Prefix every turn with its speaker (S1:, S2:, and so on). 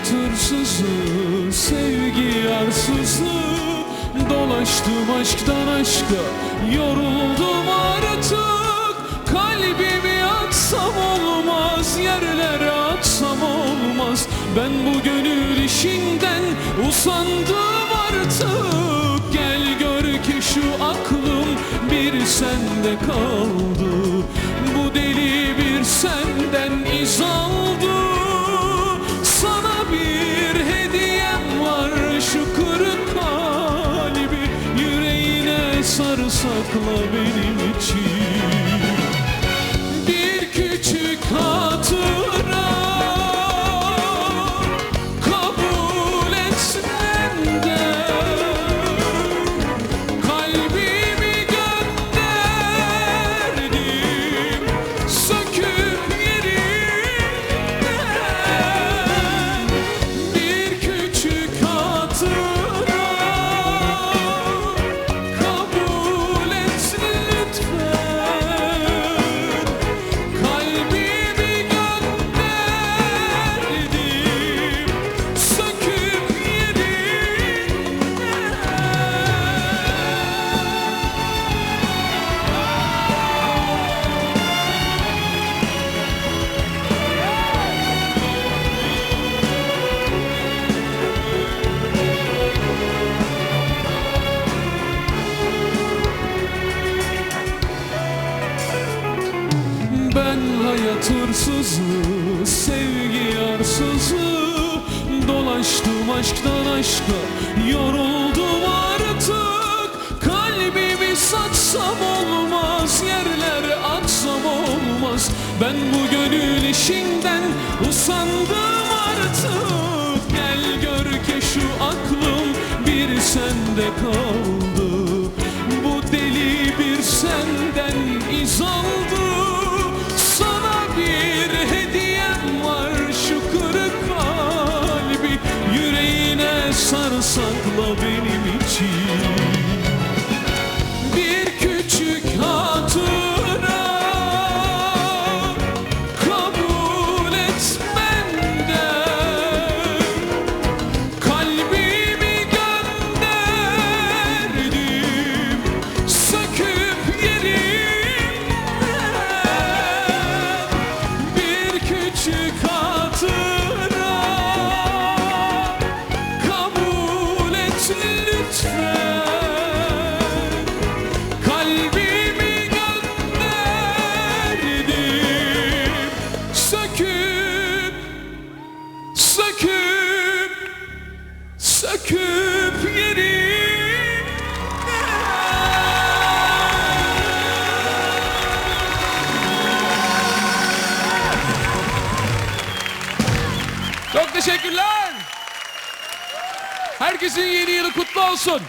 S1: hatırsızı Sevgi yarsızı Dolaştım aşktan aşka Yoruldum artık. Kalbimi atsam olmaz Yerlere atsam olmaz. Ben bu gönül işinden Usandım artık. Gel gör ki şu aklım Bir sende kaldı sarsakla benim hayat hırsızı, sevgi yarsızı Dolaştım aşktan aşka, yoruldum artık. Kalbimi satsam olmaz, yerlere atsam olmaz. Ben bu gönül işinden usandım artık. Gel gör ki şu aklım bir sende kaldı. Bu deli bir senden iz sarsakla benim için. Bir küçük hatıra Kabul et benden Kalbimi gönderdim Söküp yerinden Bir küçük teşekkürler. Herkesin yeni yılı kutlu olsun.